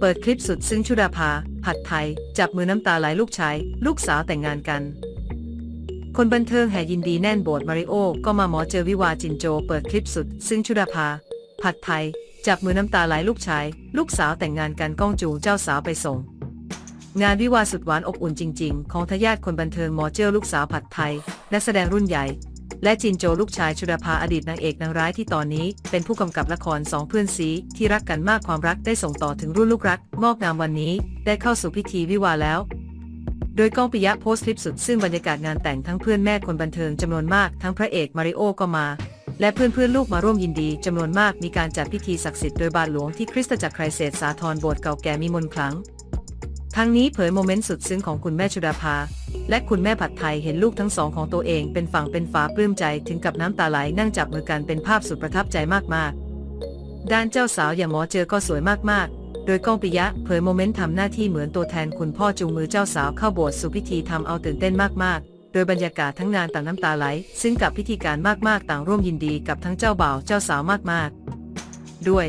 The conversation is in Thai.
เปิดคลิปสุดซึ่งชุดาภา ผัดไทย จับมือน้ำตาไหลลูกชาย ลูกสาวแต่งงานกัน คนบันเทิงแห่ยินดีแน่นโบสถ์มาริโอ ก็มาหมอเจอวิวาจินโจ เปิดคลิปสุด ซึ่งชุดาภา ผัดไทย จับมือน้ำตาไหลลูกชาย ลูกสาวแต่งงานกันก้องจูงเจ้าสาวไปส่ง งานวิวาสุดหวานอบอุ่นจริง ๆ ของทายาทคนบันเทิงหมอเจอลูกสาวผัดไทยนักแสดงรุ่นใหญ่ และจินโจลูกชายชุดาภาอดีตนางเอกนางร้ายที่ตอนนี้ เป็นผู้กำกับละครสองเพื่อนซีที่รักกันมากความรักได้ส่งต่อถึงรุ่นลูกรัก งอกงามวันนี้ ได้เข้าสู่พิธีวิวาแล้ว โดยก้องปิยะโพสต์คลิปสุด ซึ่งบรรยากาศงานแต่งทั้งเพื่อนแม่คนบันเทิงจำนวนมากทั้งพระเอกมาริโอก็มา และเพื่อนเพื่อนๆลูกมาร่วมยินดีจำนวนมากมีการจัดพิธีศักดิ์สิทธิ์โดยบาทหลวงที่คริสตจักรไครเสตสาธรโบสถ์เก่าแก่มีมนต์ขลังทั้งนี้เผยโมเมนต์สุดซึ้งของคุณแม่ชุดาภา และคุณแม่ผัดไทยเห็นลูกทั้งสองของตัวเองเป็นฝั่งเป็นฝาปลื้มใจถึงกับน้ำตาไหลนั่งจับมือกันเป็นภาพสุดประทับใจมากๆ ด้านเจ้าสาวอย่างหมอเจอก็สวยมากๆ โดยก้องปิยะเผยโมเมนต์ทำหน้าที่เหมือนตัวแทนคุณพ่อจูงมือเจ้าสาวเข้าโบสถ์สู่พิธีทำเอาตื่นเต้นมากๆโดยบรรยากาศทั้งงานต่างน้ำตาไหล ซึ่งกับพิธีการมากๆ ต่างร่วมยินดีกับทั้งเจ้าบ่าวเจ้าสาวมากๆ ด้วย